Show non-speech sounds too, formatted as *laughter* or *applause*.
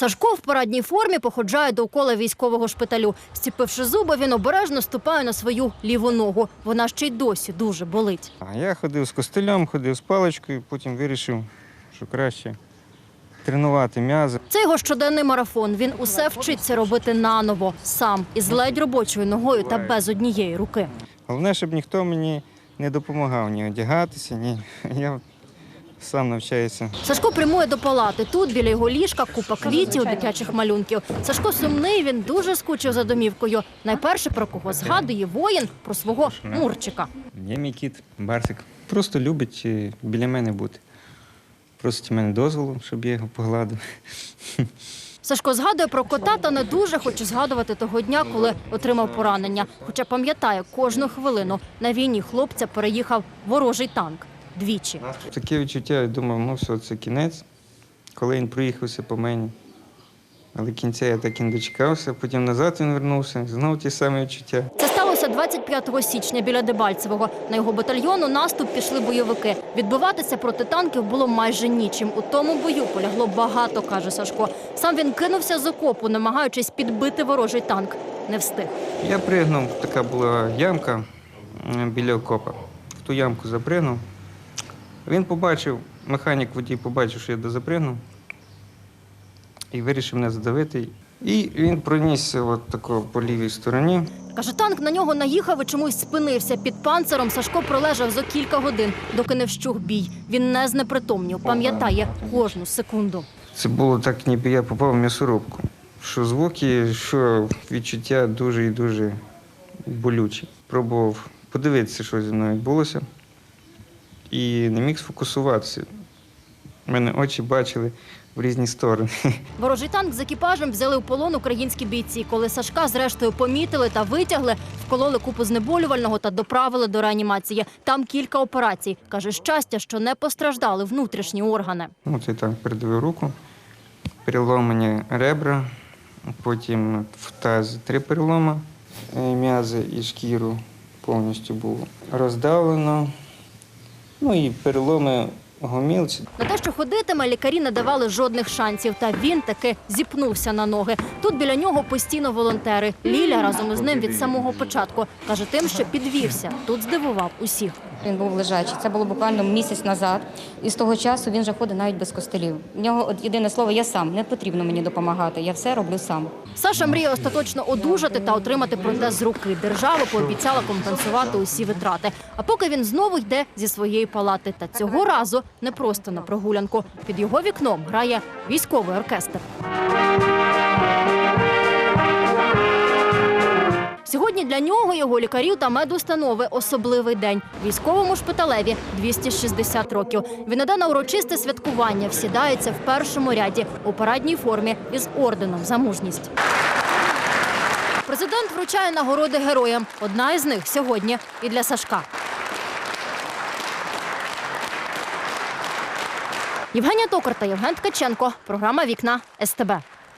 Сашко в парадній формі походжає довкола військового шпиталю. Зціпивши зуби, він обережно ступає на свою ліву ногу. Вона ще й досі дуже болить. А я ходив з костилем, ходив з паличкою, потім вирішив, що краще тренувати м'язи. Це його щоденний марафон. Він усе вчиться робити наново, сам із ледь робочою ногою та без однієї руки. Головне, щоб ніхто мені не допомагав ні одягатися, ні. Я сам навчаюся. Сашко прямує до палати. Тут біля його ліжка купа квітів, дитячих малюнків. Сашко сумний. Він дуже скучив за домівкою. Найперше про кого згадує воїн про свого мурчика. Є мій кіт, Барсик. Просто любить е, біля мене бути. Просить мене дозволу, щоб я його погладив. Сашко згадує про кота та не дуже хоче згадувати того дня, коли отримав поранення. Хоча пам'ятає кожну хвилину. На війні хлопця переїхав ворожий танк двічі. Таке відчуття, я думав, ну все, це кінець, коли він проїхався по мені. Але кінця я так і не дочекався, потім назад він вернувся, знову ті самі відчуття. Це сталося 25 січня біля Дебальцевого. На його батальйон у наступ пішли бойовики. Відбиватися проти танків було майже нічим. У тому бою полягло багато, каже Сашко. Сам він кинувся з окопу, намагаючись підбити ворожий танк. Не встиг. Я пригнув, така була ямка біля окопа. В ту ямку запригнув. Він побачив, механік водій побачив, що я дозапригнув, і вирішив мене задавити. І він пронісся от тако по лівій стороні. Каже, танк на нього наїхав і чомусь спинився. Під панциром Сашко пролежав зо кілька годин, доки не вщух бій. Він не знепритомнів, пам'ятає кожну секунду. Це було так, ніби я попав в м'ясорубку. Що звуки, що відчуття дуже і дуже болючі. Пробував подивитися, що зі мною відбулося, і не міг сфокусуватися. У мене очі бачили в різні сторони. *laughs* Ворожий танк з екіпажем взяли в полон українські бійці. Коли Сашка зрештою помітили та витягли, вкололи купу знеболювального та доправили до реанімації. Там кілька операцій. Каже, щастя, що не постраждали внутрішні органи. Ну, це так, передавив руку, переломані ребра, потім в тазі три перелома, е, м'язи і шкіру повністю було роздавлено. Ну і переломи гомілці. На те, що ходитиме, лікарі не давали жодних шансів. Та він таки зіпнувся на ноги. Тут біля нього постійно волонтери. Ліля разом із ним від самого початку каже, тим, що підвівся. Тут здивував усіх. Він був лежачий. Це було буквально місяць назад. І з того часу він вже ходить навіть без костелів. В нього от єдине слово я сам. Не потрібно мені допомагати. Я все роблю сам. Саша мріє остаточно одужати та отримати протез з руки. Держава пообіцяла компенсувати усі витрати. А поки він знову йде зі своєї палати. Та цього разу не просто на прогулянку. Під його вікном грає військовий оркестр. Сьогодні для нього, його лікарів та медустанови особливий день. Військовому шпиталеві 260 років. Він іде на урочисте святкування, всідається в першому ряді у парадній формі із орденом за мужність. Президент вручає нагороди героям. Одна із них сьогодні і для Сашка. Євгенія Токар та Євген Ткаченко. Програма Вікна СТБ.